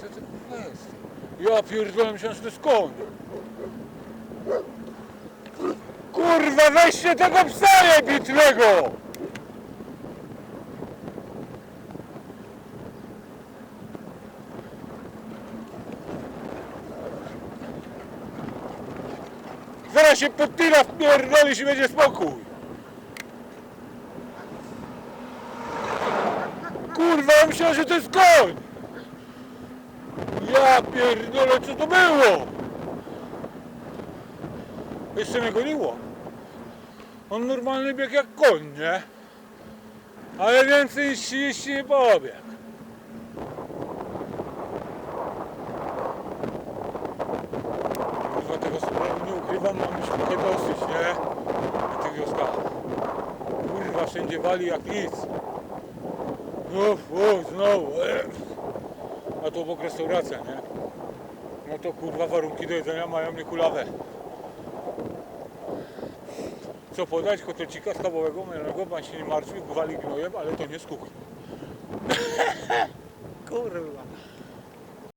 To kurwa jest? Ja pierdolę, myślałem, że to jest koń. Kurwa, weźcie tego psa jebitnego! Zaraz się pod tira wpierdolisz i będzie spokój. Kurwa, ja myślałem, że to jest koń! Ja pierdolę, co to było? Jeszcze mnie goniło. On normalny bieg jak koń, nie? Ale więcej niż 30 nie pobiegł. Kurwa, tego sprawy nie ukrywam, mam już trochę dosyć, nie? Na tych wioskach. Kurwa, wszędzie wali jak nic. Uf, uf, znowu. ech. A to obok restauracja, nie? No to kurwa warunki do jedzenia mają niekulawe. Co podać? Kotlecika schabowego, mielonego, pan się nie martwi, gwali gnojem, ale to nie z kuchni.